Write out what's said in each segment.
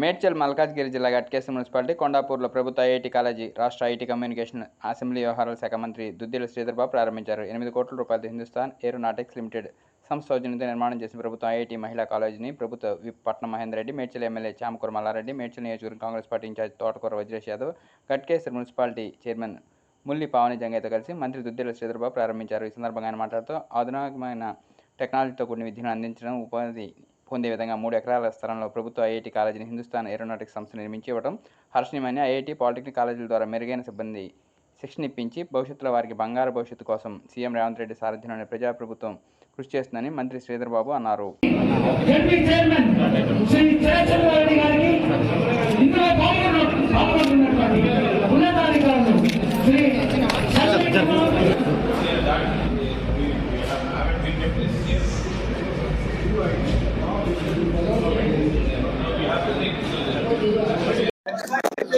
మేడ్చల్ మల్కాజ్గిరి జిల్లా గట్కేశ్వర మున్సిపాలిటీ కొండాపూర్లో ప్రభుత్వ ఐఐటి కాలేజీ రాష్ట్ర ఐటీ కమ్యూనికేషన్ అసెంబ్లీ వ్యవహారాల శాఖ మంత్రి దుద్దిల శ్రీధర్బాబు ప్రారంభించారు. ఎనిమిది కోట్ల రూపాయలతో హిందుస్థాన్ ఏరోనాటిక్స్ లిమిటెడ్ సంస్థ సౌజన్యంతో నిర్మాణం చేసిన ప్రభుత్వ ఐఐటి మహిళా కాలేజీని ప్రభుత్వ విప్ పట్నం మహేందర్ రెడ్డి మేడ్చల్ ఎమ్మెల్యే చామకూర మల్లారెడ్డి మేడ్చల్ నియోజకవర్గం Congress party incharge Thotakura Vajresh Yadav Ghatkeshwar municipality chairman Mulli Pavani జంగయ్యతో కలిసి మంత్రి దుద్దిల శ్రీధర్బాబు ప్రారంభించారు. ఈ సందర్భంగా ఆయన మాట్లాడుతూ ఆధునికమైన టెక్నాలజీతో కూడిన విద్యను అందించడం ఉపాధి పొందే విధంగా మూడు ఎకరాల స్థలంలో ప్రభుత్వ ఐఐటి కాలేజీని హిందుస్థాన్ ఏరోనాటిక్స్ సంస్థ నిర్మించి ఇవ్వడం హర్షణీయమని ఐఐటి పాలిటెక్నిక్ కాలేజీల ద్వారా మెరుగైన సిబ్బంది శిక్షణ ఇప్పించి భవిష్యత్తులో వారికి బంగారు భవిష్యత్తు కోసం సీఎం రేవంత్ రెడ్డి సారథ్యంలోని ప్రజాప్రభుత్వం కృషి చేస్తుందని మంత్రి శ్రీధర్ బాబు అన్నారు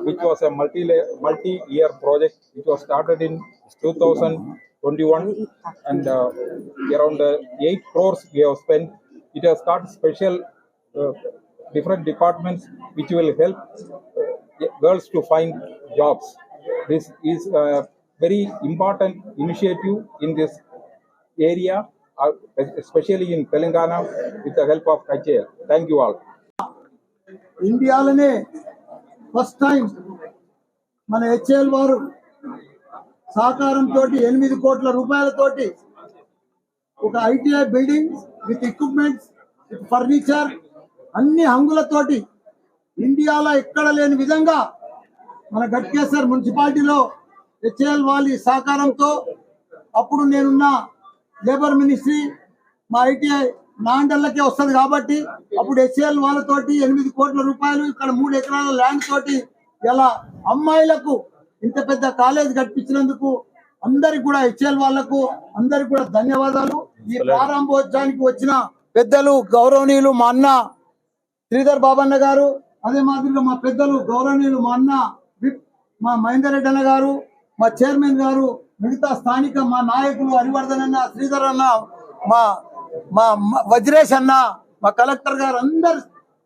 which was a multi multi year project. It was started in 2021 and uh, around uh, 8 crores we have spent. It has got special uh, different departments which will help uh, girls to find jobs. This is a very important initiative in this area, uh, especially in Telangana with the help of HAL. Thank you all. ಇಂಡಿಯಾಲನೇ first time మన HAL వారు సహకారంతో ఎనిమిది కోట్ల రూపాయలతోటి ఒక ITI building with equipments with furniture అన్ని హంగులతోటి ఇండియాలో ఎక్కడ లేని విధంగా మన గట్కేశ్వర్ మున్సిపాలిటీలో హెచ్ఎల్ వాళ్ళ సహకారంతో అప్పుడు నేనున్న లేబర్ మినిస్ట్రీ మా ఐటీఐ నాండల్లకే వస్తుంది కాబట్టి అప్పుడు హెచ్ఎల్ వాళ్ళతోటి ఎనిమిది కోట్ల రూపాయలు ఇక్కడ మూడు ఎకరాల ల్యాండ్ తోటి ఇలా అమ్మాయిలకు ఇంత పెద్ద కాలేజ్ కట్టించినందుకు అందరికి కూడా హెచ్ఎల్ వాళ్ళకు అందరికి కూడా ధన్యవాదాలు. ఈ ప్రారంభోత్సవానికి వచ్చిన పెద్దలు గౌరవనీయులు మా అన్న శ్రీధర్ బాబన్న గారు అదే మాదిరిగా మా పెద్దలు గౌరవనీయులు మా అన్న మా మహేందర్ రెడ్డి అన్న గారు మా చైర్మన్ గారు మిగతా స్థానిక మా నాయకులు హరివర్ధన్ అన్న శ్రీధర్ అన్న మా మా వజ్రేష్ అన్న మా కలెక్టర్ గారు అందరు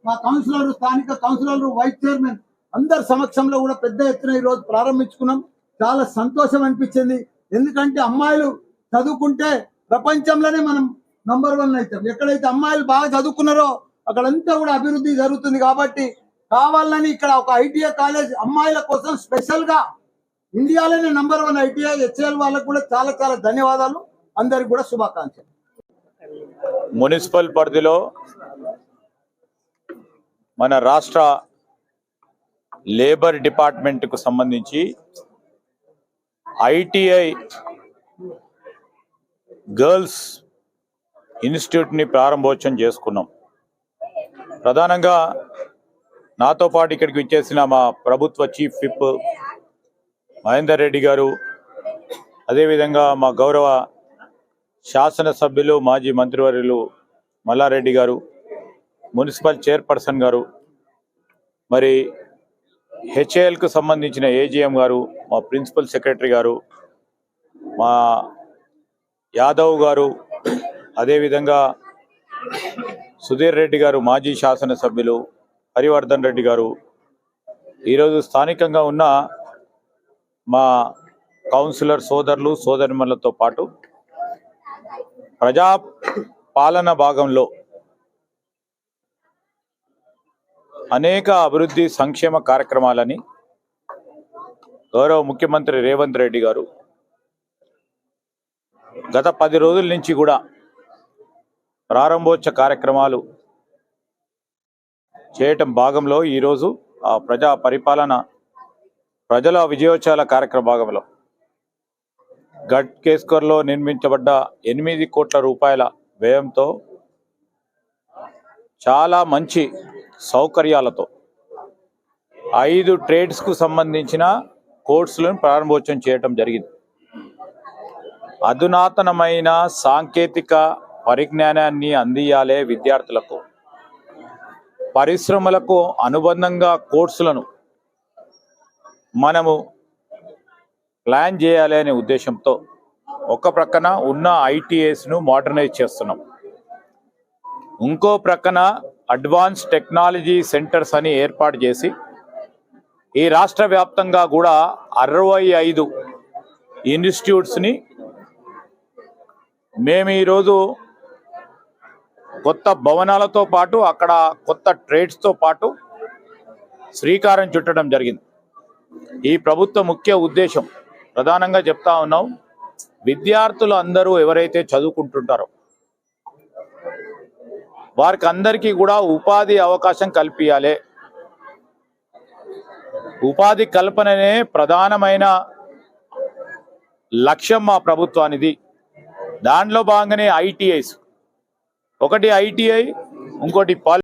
మా కౌన్సిలర్ స్థానిక కౌన్సిలర్ వైస్ చైర్మన్ అందరి సమక్షంలో కూడా పెద్ద ఎత్తున ఈ రోజు ప్రారంభించుకున్నాం. చాలా సంతోషం అనిపించింది. ఎందుకంటే అమ్మాయిలు చదువుకుంటే ప్రపంచంలోనే మనం నంబర్ వన్ అవుతాం. ఎక్కడైతే అమ్మాయిలు బాగా చదువుకున్నారో అక్కడంతా కూడా అభివృద్ధి జరుగుతుంది కాబట్టి కావాలని ఇక్కడ ఒక ఐటీఐ కాలేజ్ అమ్మాయిల కోసం స్పెషల్గా ఇండియాలోనే నంబర్ వన్ ఐటీఐ హెచ్ఎల్ వాళ్ళకు కూడా చాలా చాలా ధన్యవాదాలు. అందరికి కూడా శుభాకాంక్షలు. మున్సిపల్ పరిధిలో మన రాష్ట్ర లేబర్ డిపార్ట్మెంట్కు సంబంధించి ఐటీఐ గర్ల్స్ ఇన్స్టిట్యూట్ని ప్రారంభోత్సవం చేసుకున్నాం. ప్రధానంగా నాతో పాటు ఇక్కడికి విచ్చేసిన మా ప్రభుత్వ చీఫ్ విప్ మహేందర్ రెడ్డి గారు అదేవిధంగా మా గౌరవ శాసనసభ్యులు మాజీ మంత్రివర్యులు మల్లారెడ్డి గారు మున్సిపల్ చైర్పర్సన్ గారు మరి హెచ్ఏఎల్కు సంబంధించిన ఏజీఎం గారు మా ప్రిన్సిపల్ సెక్రటరీ గారు మా యాదవ్ గారు అదేవిధంగా సుధీర్ రెడ్డి గారు మాజీ శాసనసభ్యులు హరివర్ధన్ రెడ్డి గారు. ఈరోజు స్థానికంగా ఉన్న మా కౌన్సిలర్ సోదరులు సోదరిమణులతో పాటు ప్రజా పాలన భాగంలో అనేక అభివృద్ధి సంక్షేమ కార్యక్రమాలని గౌరవ ముఖ్యమంత్రి రేవంత్ రెడ్డి గారు గత పది రోజుల నుంచి కూడా ప్రారంభోత్సవ కార్యక్రమాలు చేయటం భాగంలో ఈరోజు ఆ ప్రజా పరిపాలన ప్రజల విజయోత్సవాల కార్యక్రమ భాగంలో గట్ కేస్కర్లో నిర్మించబడ్డ ఎనిమిది కోట్ల రూపాయల వ్యయంతో చాలా మంచి సౌకర్యాలతో ఐదు ట్రేడ్స్కు సంబంధించిన కోర్సులను ప్రారంభోత్సవం చేయటం జరిగింది. అధునాతనమైన సాంకేతిక పరిజ్ఞానాన్ని అందియాలే విద్యార్థులకు పరిశ్రమలకు అనుబంధంగా కోర్సులను మనము ప్లాన్ చేయాలి అనే ఉద్దేశంతో ఒక ప్రక్కన ఉన్న ఐటీఎస్ను మోడర్నైజ్ చేస్తున్నాం. ఇంకో ప్రక్కన అడ్వాన్స్ టెక్నాలజీ సెంటర్స్ అని ఏర్పాటు చేసి ఈ రాష్ట్ర వ్యాప్తంగా కూడా అరవై ఐదు ఇన్స్టిట్యూట్స్ని మేము ఈరోజు కొత్త భవనాలతో పాటు అక్కడ కొత్త ట్రేడ్స్తో పాటు శ్రీకారం చుట్టడం జరిగింది. ఈ ప్రభుత్వ ముఖ్య ఉద్దేశం ప్రధానంగా చెప్తా ఉన్నాం విద్యార్థులు అందరూ ఎవరైతే చదువుకుంటుంటారో వారికి అందరికీ కూడా ఉపాధి అవకాశం కల్పించాలి ఉపాధి కల్పననే ప్రధానమైన లక్ష్యం మా ప్రభుత్వానిది. దాంట్లో భాగంగానే ఐటీఐస్. ఒకటి ఐటీఐ ఇంకోటి పాలి